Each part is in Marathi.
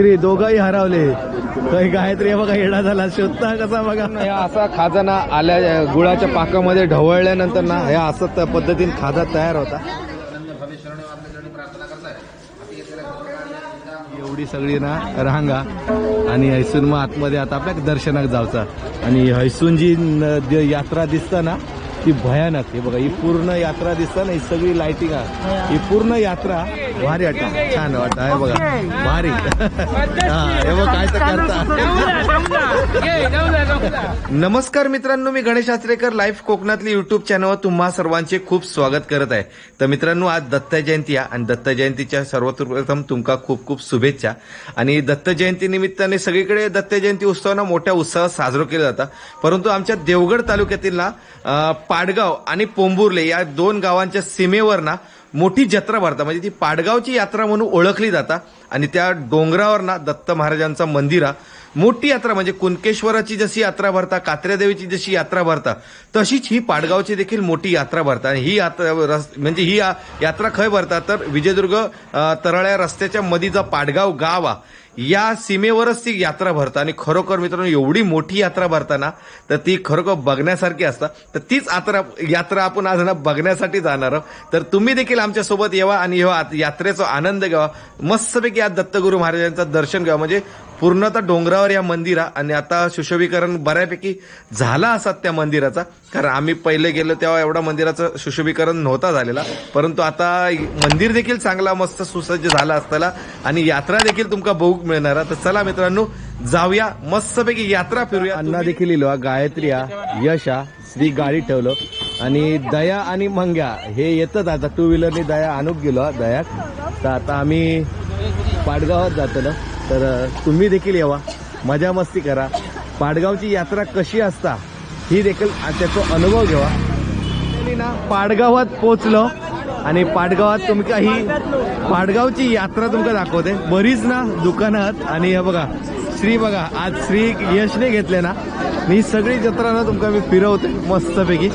तरी दोघंही हरवले. काही गायत्री हे बघा येडा झाला. शोधता कसा बघा. या असा खाजाना आल्या गुळाच्या पाकामध्ये ढवळल्यानंतर ना या असं पद्धतीने खाजा तयार होता. एवढी सगळी ना रांगा आणि हैसून मग आतमध्ये आता आपल्या दर्शनाक जायचा आणि हैसून जी न- यात्रा दिसता ना ती भयानक. हे बघा ही पूर्ण यात्रा दिसता ना ही सगळी लाइटिंग आहे. ही पूर्ण यात्रा भारी वाटत. छान वाटत. आहे बघा भारी. हे बघ काय तर करता. नमस्कार मित्रांनो मी गणेश आचरेकर लाईव्ह कोकणातली युट्यूब चॅनलवर तुम्हा सर्वांचे खूप स्वागत करत आहे. तर मित्रांनो आज दत्त जयंती आहे आणि दत्त जयंतीच्या सर्वप्रथम तुमका खूप खूप शुभेच्छा. आणि दत्त जयंती निमित्ताने सगळीकडे दत्त जयंती उत्सवाना मोठ्या उत्साहात साजरा केला जातात परंतु आमच्या देवगड तालुक्यातील ना पाडगाव आणि पोंबुर्ले या दोन गावांच्या सीमेवर ना मोठी जत्रा भरता. म्हणजे ती पाडगावची यात्रा म्हणून ओळखली जाता. आणि त्या डोंगरावर ना दत्त महाराजांचा मंदिर आहे मोठी यात्रा म्हणजे कुणकेश्वराची जशी यात्रा भरता कात्र्यादेवीची जशी यात्रा भरता तशीच ही पाडगावची देखील मोठी यात्रा भरता. आणि ही यात्रा रस- म्हणजे ही यात्रा खय भरता? तर विजयदुर्ग तरळ्या रस्त्याच्या मधीचा पाडगाव गाव. या सीमेवरच ती यात्रा भरता. आणि खरोखर मित्रांनो एवढी मोठी यात्रा भरताना तर ती खरोखर बघण्यासारखी असतात तर तीच यात्रा यात्रा आपण आज ना बघण्यासाठी जाणार आहोत. तर तुम्ही देखील आमच्यासोबत येवा आणि ह्या यात्रेचा आनंद घ्यावा. मस्तपैकी आज दत्तगुरू महाराजांचं दर्शन घ्यावा. म्हणजे पूर्णतः डोंगरावर या मंदिरा आणि आता सुशोभीकरण बऱ्यापैकी झाला असत त्या मंदिराचा. कारण आम्ही पहिले गेलो तेव्हा एवढा मंदिराचं सुशोभीकरण नव्हता झालेला. परंतु आता मंदिर देखील चांगला मस्त सुसज्ज झाला असताना आणि यात्रा देखील तुमका बघूक मिळणार. आहे. तर चला मित्रांनो जाऊया मस्तपैकी यात्रा फिरूया. अण्णा देखील लिहिलो गायत्री यशा श्री गाडी ठेवलं. आणि दया आणि मंग्या हे येतच आता टू व्हीलरनी दया आणूक गेलो दयाक. तर आता आम्ही पाडगावात जातो ना तर तुम्ही देखील यावा. मजा मस्ती करा. पाडगावची यात्रा कशी असता ही देखील त्याचा अनुभव घ्यावा. ना पाडगावात पोचलो आणि पाडगावात तुमका ही पाडगावची यात्रा तुमका दाखवते. बरीच ना दुकानात आणि हे बघा श्री बघा आज श्री यशने घेतले ना. मी सगळी जत्रा ना तुमका मी फिरवते मस्तपैकी.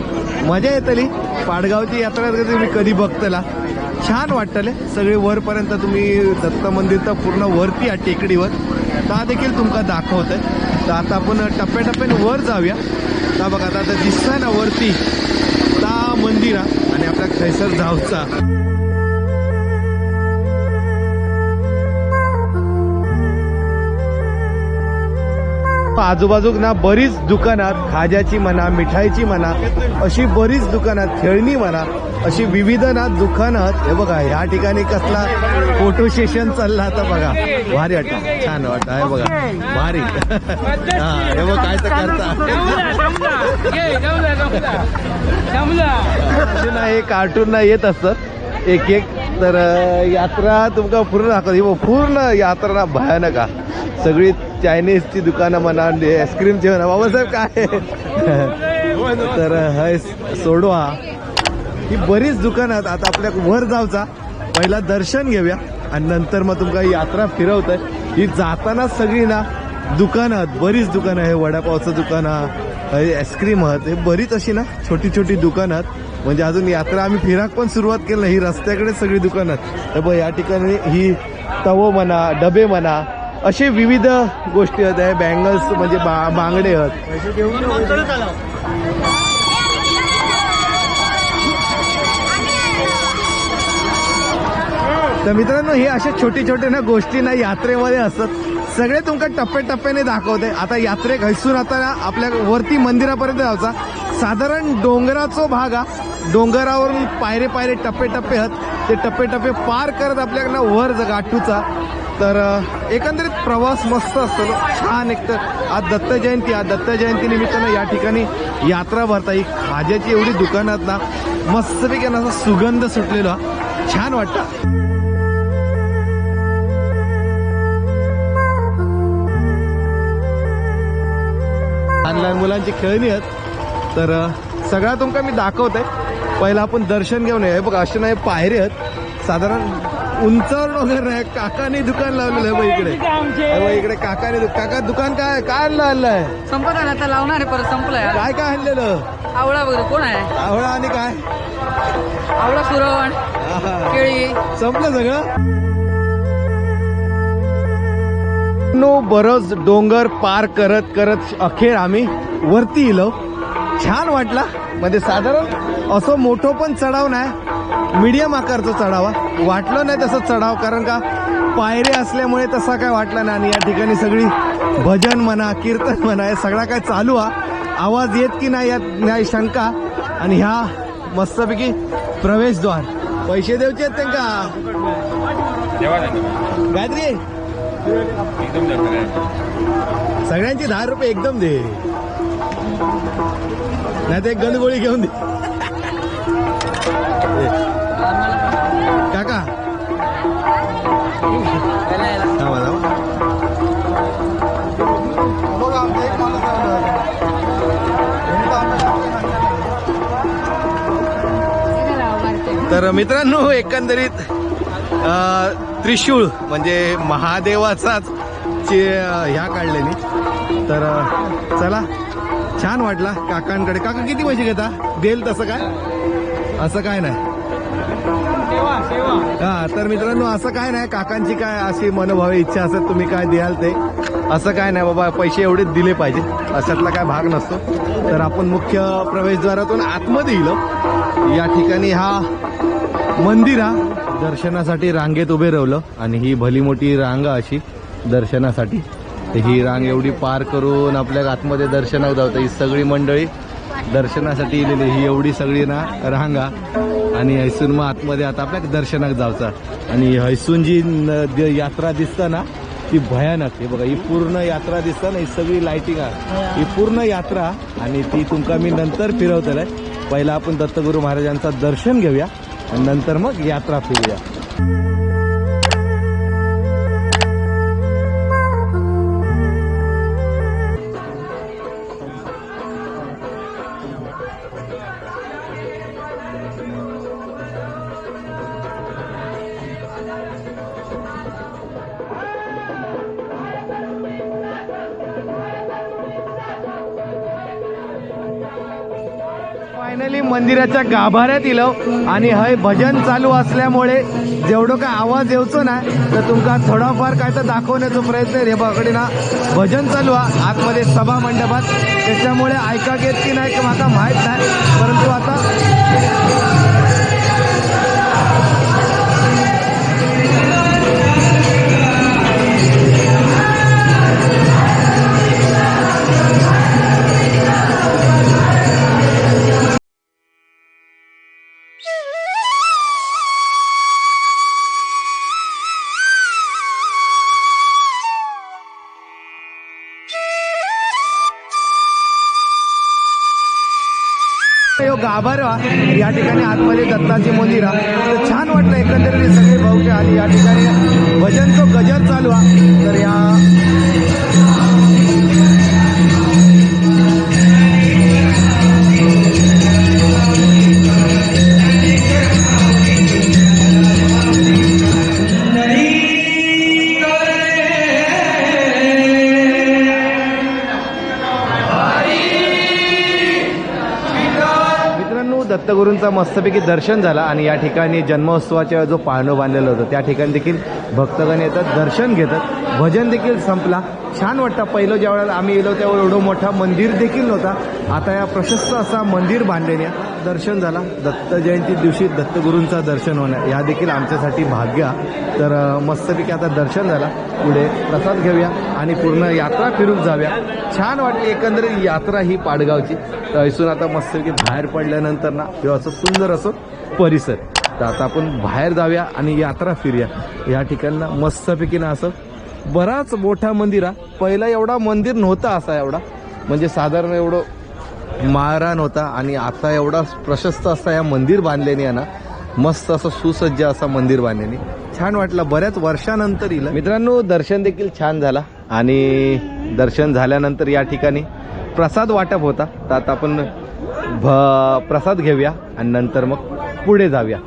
मजा येतली. पाडगावची यात्रा तुम्ही कधी बघतला. छान वाटतले सगळे वरपर्यंत तुम्ही दत्त मंदिर तर पूर्ण वरती आहे टेकडीवर. ता देखील तुमका दाखवत आहे तर आता आपण टप्प्याटप्प्याने वर जाऊया. का बघा आता आता दिसतंय ना वरती. ता मंदिर आणि आपल्या खैसर जाऊचा आजूबाजूक ना बरीच दुकानात खाज्याची म्हणा मिठाईची म्हणा अशी बरीच दुकानात खेळणी म्हणा अशी विविध ना दुकानात हे बघा ह्या ठिकाणी कसला फोटो सेशन चालला आता बघा. भारी वाटत. छान वाटत. हे बघा. भारी. हा हे बघ काय तर करता. ना हे कार्टून ना येत असत. एक एक. तर यात्रा तुमका पूर्ण दाखवत. पूर्ण यात्रा ना भयानक हा. सगळी चायनीजची दुकानं म्हणा आईस्क्रीमची म्हणा. बाबासाहेब काय? तर हय सोडू ही बरीच दुकानं आहेत. आता आपल्या वर जाऊचा. पहिला दर्शन घेऊया. आणि नंतर मग तुमका ही यात्रा फिरवत ही जाताना सगळी ना दुकानं आहेत. बरीच दुकानं आहे वडापावचं दुकान आहे. आईस्क्रीम आहेत. हे बरीच अशी ना छोटी छोटी दुकानं आहेत. म्हणजे अजून यात्रा आम्ही फिराक पण सुरुवात केलं ही रस्त्याकडे सगळी दुकानं आहेत. तर बघ या ठिकाणी ही तवो म्हणा डबे म्हणा असे विविध गोष्टी आहेत. बँगल्स म्हणजे बा बांगडे आहेत. तर मित्रांनो हे असे छोटे छोटे ना गोष्टी ना यात्रेमध्ये असतात. सगळे तुमका टप्प्याटप्प्याने दाखवते. आता यात्रेक हैसून आता आपल्या वरती मंदिरापर्यंत जायचा साधारण डोंगराचा भाग हा. डोंगरावरून पायरे पायरे टप्पे टप्पे आहेत ते टप्पे टप्पे पार करत आपल्याकडनं वर ज- गाठूचा तर एकंदरीत प्रवास मस्त असतो छान एक तर आज दत्त जयंती. आज दत्त जयंती निमित्तानं या ठिकाणी यात्रा भरता. ही खाज्याची एवढी दुकानं आहेत ना मस्तपैकी असा सुगंध सुटलेला छान वाटतं. लहान लहान मुलांची खेळणी आहेत. तर सगळा तुमका मी दाखवतोय. पहिला आपण दर्शन घेऊन ये बघ असे नाही पायरे आहेत. साधारण उंचावर वगैरे आहे. काकाने दुकान लावलेलं आहे बघ इकडे. हे बघ इकडे काकाने दु- काका दुकान काय काय आणलं आणलंय? संपत आला आता लावणार आहे परत संपलाय काय काय आणलेलं? आवळा वगैरे कोण आहे? आवळा आणि काय? आवळा आहा. केळी. संपलं सगळं? नो बरंच डोंगर पार करत करत अखेर आम्ही वरती इलो. छान वाटला. म्हणजे साधारण असं मोठं पण चढाव नाही मीडियम आकारचा चढावा वाटलं नाही तसं चढाव कारण का पायरे असल्यामुळे तसा काय वाटला नाही. आणि या ठिकाणी सगळी भजन म्हणा कीर्तन म्हणा हे सगळा काय चालू हा. आवाज येत की नाही यात नाही शंका. आणि ह्या मस्तपैकी प्रवेशद्वार. पैसे देऊचे आहेत त्यांका. गायत्री सगळ्यांची दहा रुपये एकदम दे. नाही एक गंदगोळी घेऊन दे. काका. तर मित्रांनो एकंदरीत त्रिशूळ. म्हणजे महादेवाचाच चे ह्या काढलेली तर चला. छान वाटला काकांकडे. काका किती पैसे घेता? देईल तसं काय? असं काय नाही. हा तर मित्रांनो असं काय नाही. काकांची काय अशी मनोभावी इच्छा असेल तुम्ही काय द्याल ते? असं काय नाही बाबा पैसे एवढेच दिले पाहिजे. अशातला काय भाग नसतो. तर आपण मुख्य प्रवेशद्वारातून आतमध्ये येलो या ठिकाणी हा मंदिर हा. दर्शनासाठी रांगेत उभे राहिलं आणि ही भली मोठी रांग अशी दर्शनासाठी. तर ही रांग एवढी पार करून आपल्या आतमध्ये दर्शनाक जावतं ही सगळी मंडळी दर्शनासाठी इलेली. ही एवढी सगळी ना रांगा. आणि हैसून मग आतमध्ये आता आपल्या दर्शनाक जायचं आणि हैसून जी द- यात्रा दिसतं ना ती भयानक. आहे बघा ही पूर्ण यात्रा दिसतं ना ही सगळी लाइटिंग ही पूर्ण यात्रा आणि ती तुमका मी नंतर फिरवतलंय. पहिला आपण दत्तगुरू महाराजांचं दर्शन घेऊया. आणि नंतर मग यात्रा फिरूया. फायनली मंदिराच्या गाभाऱ्यात इलो आणि हय भजन चालू असल्यामुळे जेवढं काय आवाज येवचो ना तर तुमका थोडाफार काय तर दाखवण्याचा प्रयत्न आहे. रे ना भजन चालू हा. आतमध्ये सभा मंडपात. त्याच्यामुळे ऐका घेत की नाही की माका माहीत नाही. परंतु आता यो गाभारा या ठिकाणी आतमध्ये दत्ताची मंदिर. तर छान वाटलं एकंदरीत सगळे भाऊके आणि या ठिकाणी भजन तो गजर चालू आहे तर या दत्तगुरूंचा मस्तपैकी दर्शन झाला आणि या ठिकाणी जन्मोत्सवाच्या जो पाळणं बांधलेलं होतं त्या ठिकाणी देखील भक्तगण येतात दर्शन घेतात. भजन देखील संपला. छान वाटतं. पहिलं ज्यावेळेला आम्ही गेलो त्यावेळेला एवढं मोठा मंदिर देखील नव्हता. आता या प्रशस्त असा मंदिर बांधलेल्या दर्शन झाला. दत्त जयंती दिवशी दत्तगुरूंचा दर्शन होणं या देखील आमच्यासाठी भाग्य. तर मस्तपैकी आता दर्शन झाला. पुढे प्रसाद घेऊया आणि पूर्ण यात्रा फिरून जाऊया. छान वाटली एकंदरीत यात्रा ही पाडगावची. तर इथून आता मस्तपैकी बाहेर पडल्यानंतर ना किंवा असं सुंदर असं परिसर. तर आता आपण बाहेर जाऊया आणि यात्रा फिरूया. या ठिकाणी मस्तपैकी ना असं बराच मोठा मंदिर हा. पहिला एवढा मंदिर नव्हता असा एवढा. म्हणजे साधारण एवढं माळरान होता आणि आता एवढा प्रशस्त असा या मंदिर बांधलेने ना मस्त असं सुसज्ज असा मंदिर बांधलेने छान वाटलं बऱ्याच वर्षानंतर येईल मित्रांनो दर्शन देखील छान झाला आणि दर्शन झाल्यानंतर या ठिकाणी प्रसाद वाटप होता. तर आता आपण भ प्रसाद घेऊया आणि नंतर मग पुढे जाऊया.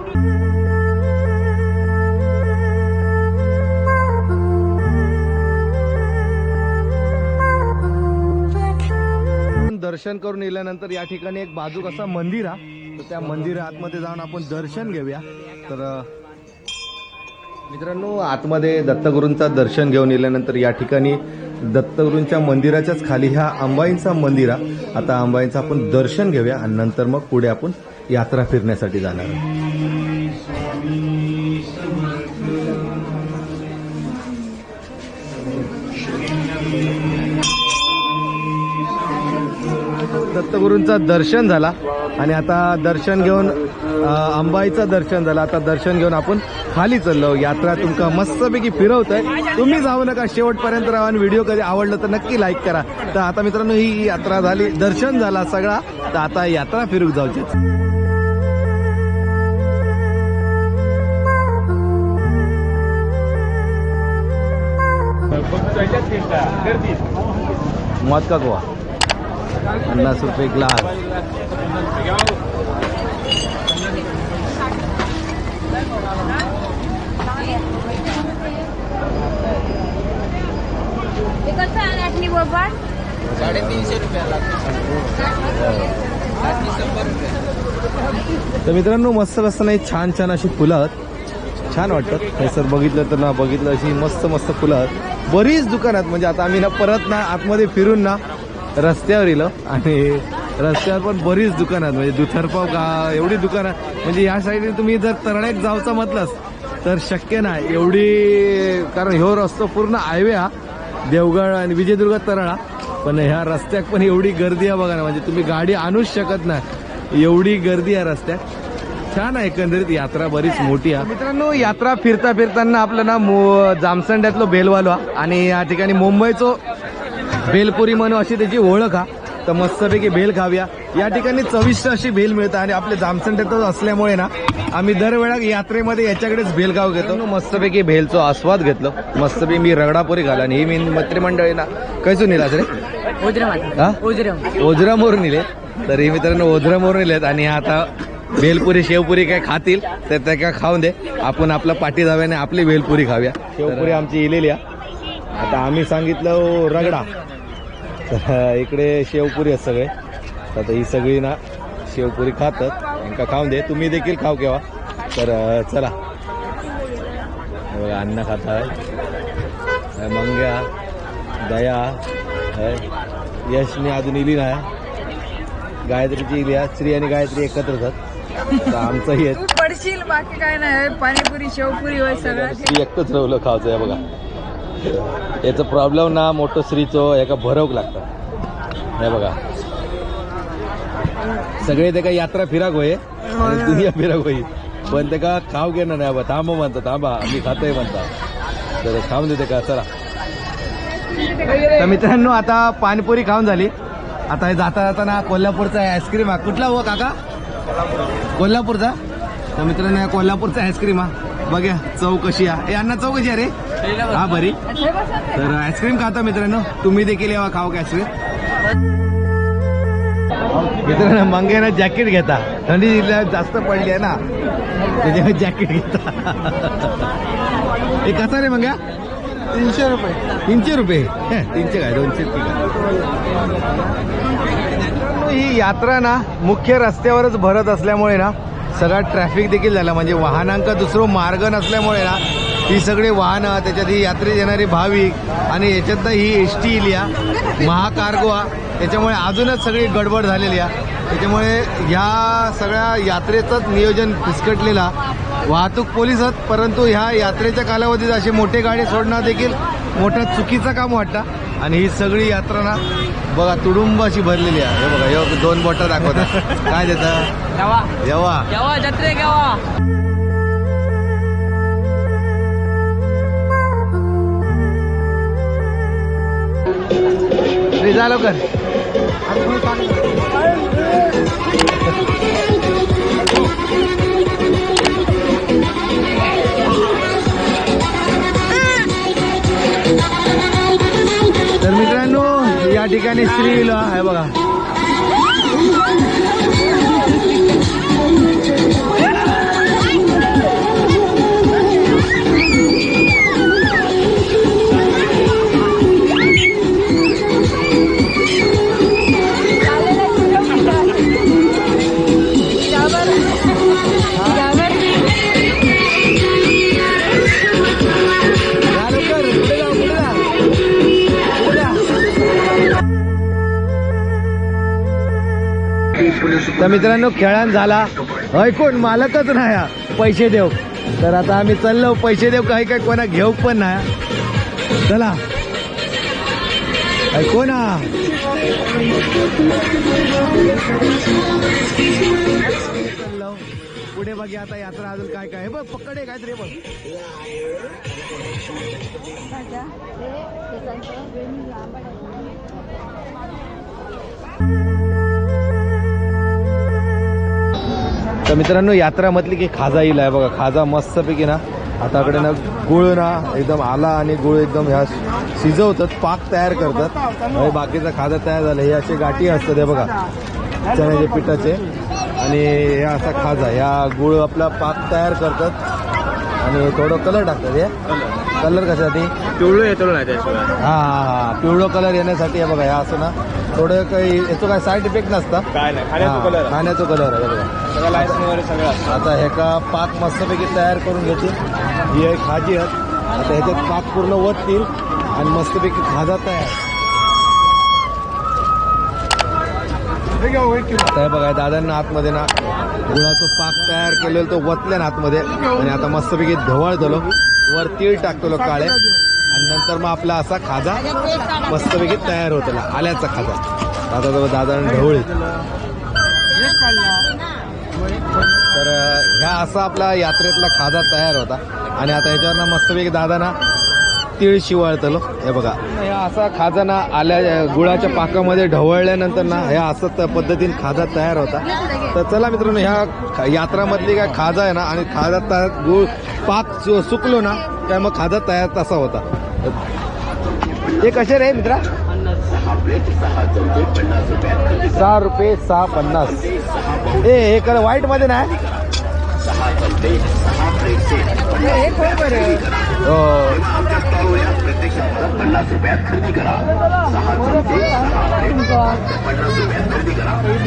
दर्शन करून येल्यानंतर या ठिकाणी एक बाजूक असा मंदिर आहे तर त्या मंदिर आतमध्ये जाऊन आपण दर्शन घेऊया. तर मित्रांनो आतमध्ये दत्तगुरूंचं दर्शन घेऊन गेल्यानंतर या ठिकाणी दत्तगुरूंच्या मंदिराच्याच खाली ह्या अंबाईंचा मंदिर आहे आता अंबाईंचं आपण दर्शन घेऊया आणि नंतर मग पुढे आपण यात्रा फिरण्यासाठी जाणार दत्तगुरूंचं दर्शन झाला. आणि आता दर्शन घेऊन अंबाईचं दर्शन झालं. आता दर्शन घेऊन आपण खाली चाललो. यात्रा तुमका मस्तपैकी फिरवत आहे तुम्ही जाऊ नका. शेवटपर्यंत राहा आणि व्हिडिओ कधी आवडलं तर नक्की लाईक करा. तर आता मित्रांनो ही यात्रा झाली. दर्शन झाला सगळा. तर आता यात्रा फिरूक जाऊची. मत का गोवा? पन्नास रुपये ग्लास. ते तर मित्रांनो मस्त मस्त नाही छान छान अशी फुलं. आहेत छान वाटतात हे सर बघितलं तर ना बघितलं अशी मस्त मस्त फुलं. आहेत बरीच दुकानात म्हणजे आता आम्ही ना परत ना आतमध्ये फिरून ना रस्त्यावर येलो आणि रस्त्यावर पण बरीच दुकानं आहेत. म्हणजे दुथरपाव गा एवढी दुकानं. म्हणजे या साईडने तुम्ही जर तरण्यात जाऊचा म्हटलास तर शक्य नाही. एवढी कारण ह्यो रस्तो पूर्ण हायवे हा. देवगड आणि विजयदुर्ग तरळा पण ह्या रस्त्यात पण एवढी गर्दी आहे बघा ना. म्हणजे तुम्ही गाडी आणूच शकत नाही. एवढी गर्दी आहे रस्त्यात. छान आहे एकंदरीत यात्रा बरीच मोठी आहे. मित्रांनो यात्रा फिरता फिरताना आपलं ना जामसंड्यातलं जामसंड्यातलो बेलवालो हा. आणि या ठिकाणी मुंबईचो भेलपुरी म्हणून अशी त्याची ओळख हा. तर मस्तपैकी भेल खाऊया. या ठिकाणी चविष्ट अशी भेल मिळतं आणि आपले जामसंड्यातच असल्यामुळे ना आम्ही दरवेळा यात्रेमध्ये याच्याकडेच भेल खाऊ घेतो. मस्तपैकी भेलचो आस्वाद घेतलो. मस्तपैकी मी रगडापुरी घाला आणि ही मी मित्रमंडळी ना. कैसून नेलास रे? ओजरे ओजरे ओझरामोरून नेले. तर हे मित्रांनो ओझरामोरून नेलेत आणि आता भेलपुरी शेवपुरी काय खातील तर त्या काय खाऊन दे. आपण आपला पाठी जाव्याने आपली भेलपुरी खाऊया. शेवपुरी आमची इलेली आहे आता आम्ही सांगितलं रगडा. तर इकडे शेवपुरी आहेत सगळे. तर आता ही सगळी ना शेवपुरी खातात. यांका खाऊन दे. तुम्ही देखील खाऊ केव्हा. तर चला. बघा अन्न खाता मंग्या दया यशने अजून इली नाही. गायत्रीची इली आहे. श्री आणि गायत्री एकत्रच आहेत तर आमचंही पडशील बाकी काय नाही. पाणीपुरी शेवपुरी श्री एकटंच रवलं खायचं आहे बघा. याचं प्रॉब्लेम ना मोठं श्रीचं एका भरवक लागतं. हे बघा. सगळे ते का यात्रा फिराक होय आणि दुनिया फिराक होई पण ते का खाऊ घेणं नाही बा थांब म्हणता थांबा. आम्ही खातोय म्हणता तर खाऊन देते का? चला. तर मित्रांनो आता पाणीपुरी खाऊन झाली. आता हे जाता जाताना कोल्हापूरचा आईस्क्रीम हा. कुठला हो काका? कोल्हापूरचा? तर मित्रांनो कोल्हापूरचा आईस्क्रीम हा. बघा चव कशी आहे. अण्णा चव कशी आहे रे? हा बरी. तर आईस्क्रीम खाता मित्रांनो. तुम्ही देखील यावा खाऊ का आईस्क्रीम? मित्रांनो मंगेनं जॅकेट घेता. थंडी जिल्ह्यात जास्त पडली आहे ना त्याच्यामुळे जॅकेट घेता. हे कसा रे मंग्या तीनशे रुपये. तीनशे रुपये? हे, तीनशे काय? दोनशे ही यात्रा ना मुख्य रस्त्यावरच भरत असल्यामुळे ना सगळा ट्रॅफिक देखील झाला. म्हणजे वाहनांका दुसरं मार्ग नसल्यामुळे ना ही सगळी वाहनं त्याच्यात ही यात्रेत येणारे भाविक आणि याच्यात ही एस टी इलिया महाकार्गो हा त्याच्यामुळे अजूनच सगळी गडबड झालेली आहे. त्याच्यामुळे ह्या सगळ्या यात्रेचंच नियोजन फिसकटलेला वाहतूक पोलीस आहेत परंतु ह्या यात्रेच्या कालावधीत असे मोठे गाडी सोडणं देखील मोठं चुकीचं काम वाटतं. आणि ही सगळी यात्रा ना बघा तुडुंब अशी भरलेली आहे. हे बघा हे दोन बोटं दाखवतात. काय देतं? गावा जत्रे जा लवकर. तर मित्रांनो या ठिकाणी श्रीला आहे बघा. मित्रांनो खेळान झाला ऐकून मालकच नाही पैसे देऊ तर आता आम्ही चाललो पैसे देऊ काही काही कोणा घेऊ पण नाही चला ऐकू ना पुढे बघे आता यात्रा अजून काय काय बघ पकडे काय रे बघ तर मित्रांनो यात्रामधली की खाजा येईल आहे बघा. खाजा मस्तपैकी ना आताकडे ना गुळ ना एकदम आला आणि गुळ एकदम ह्या शिजवतात पाक तयार करतात. आणि बाकीचा खाजा तयार झाला. हे असे गाठी असतात हे बघा चण्याचे पिठाचे. आणि हे असा खाजा ह्या गुळ आपला पाक तयार करतात. आणि थोडं कलर टाकतात हे. कलर कशासाठी? पिवळं येतो हा हा हा. पिवळं कलर येण्यासाठी हे बघा हे असं ना थोडं काही याचं काय साईड इफेक्ट नसता. काय नाही खाण्याचा कलर खाण्याचा कलर आहे बघा सगळं लायसन वगैरे सगळं असतं. आता हे का पाक मस्तपैकी तयार करून घेते ही एक खाजी आहेत आता ह्याच्यात पाक पूर्ण ओततील आणि मस्तपैकी खाजा तयार. आता हे बघा दादांना आतमध्ये ना गुळाचं पाक तयार केलेलं तो वतल्या ना आतमध्ये. आणि आता मस्तपैकी ढवळ झालो वर तीळ टाकतो काळे. आणि नंतर मग आपला असा खाजा मस्तपैकी तयार होतो आल्याचा खाजा. आता तो दादांना ढवळी. तर ह्या असा आपला यात्रेतला खाजा तयार होता. आणि आता ह्याच्यावर मस्तपैकी दादा ना तीळ शिवाळतलो. हे बघा. ह्या असा खाजा ना आल्या गुळाच्या पाकामध्ये ढवळल्यानंतर ना ह्या असं त्या पद्धतीने खाजा तयार होता. तर चला मित्रांनो ह्या यात्रामधली काय खाजा आहे ना आणि खाजा तयार गुळ पाक सु- सुकलो ना काय मग खाजा तयार तसा होता. हे कसे रे मित्रा? सहा रुपये सहा पन्नास. ए हे कर व्हाईटमध्ये नाही हे.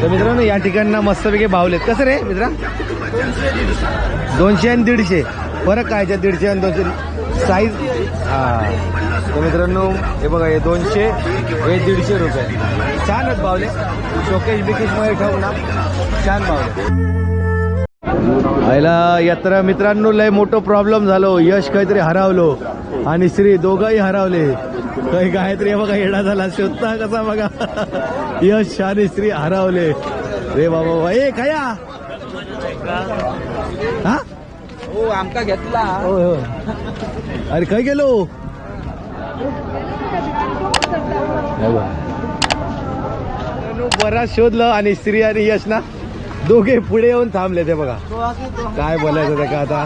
तर मित्रांनो या ठिकाणी मस्तपैकी भावलेत कसं रे मित्रा? दोनशे आणि दीडशे. फरक काय दीडशे आणि दोनशे? साईज हा. तर मित्रांनो हे बघा हे दोनशे हे दीडशे रुपये. छान आहेत बावले. शोकेश बिकेशमध्ये ठेवू ना. छान बावले. आयला यात्रा मित्रांनो लय मोठं प्रॉब्लेम झालो. यश काहीतरी हरावलो. आणि श्री दोघंही हरावले. काही काहीतरी हे बघा येडा झाला. शोधता कसा बघा. यश आणि श्री हरावले. रे बाबा बाबा. ए खया! हा? हो आमका घेतला. होय होय. अरे काय गेलो हे? बराच शोधलं आणि श्री आणि यश ना दोघे पुढे येऊन थांबले ते बघा. काय बोलायचं त्या का आता?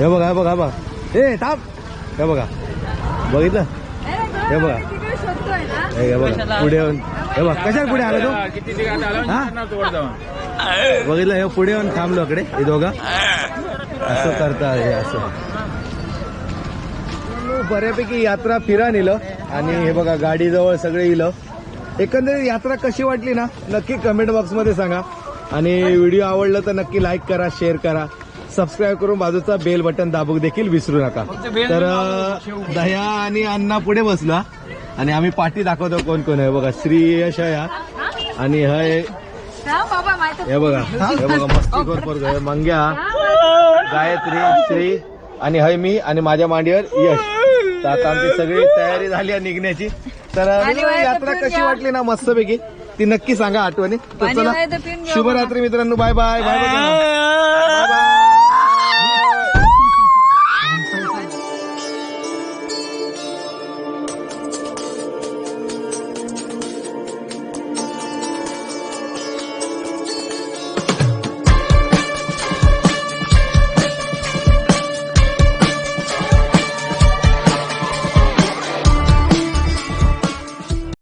हे बघा हे बघा हे बघा. ए थांब. हे बघा. बघितलं? हे बघा. हे हे बघा. पुढे येऊन. हे बघ. कशाला पुढे आला तू? किती ठिकाणी आलं? हा? बघितलं? हे पुढे येऊन थांबलो इकडे हे दोघं. असं करता हे असं. बऱ्यापैकी यात्रा फिरा नेलं. आणि हे बघा गाडी जवळ सगळे इलं. एकंदरीत यात्रा कशी वाटली ना नक्की कमेंट बॉक्समध्ये सांगा. आणि व्हिडिओ आवडला तर नक्की लाईक करा शेअर करा. सबस्क्राईब करून बाजूचा बेल बटन दाबूक देखील विसरू नका. तर दह्या आणि अण्णा पुढे बसला आणि आम्ही पाठी दाखवतो कोण कोण आहे. बघा श्री यश हा. आणि हे हा बाबा माहिती हे बघा हे बघा मस्ती मंग्या गायत्री श्री आणि हय मी आणि माझ्या मांडीवर यश. तर आता आमची सगळी तयारी झाली आहे निघण्याची. तर यात्रा कशी. वाटली ना मस्तपैकी? ती नक्की सांगा आठवणी. तर चला. शुभरात्री मित्रांनो. Bye bye. Bye bye.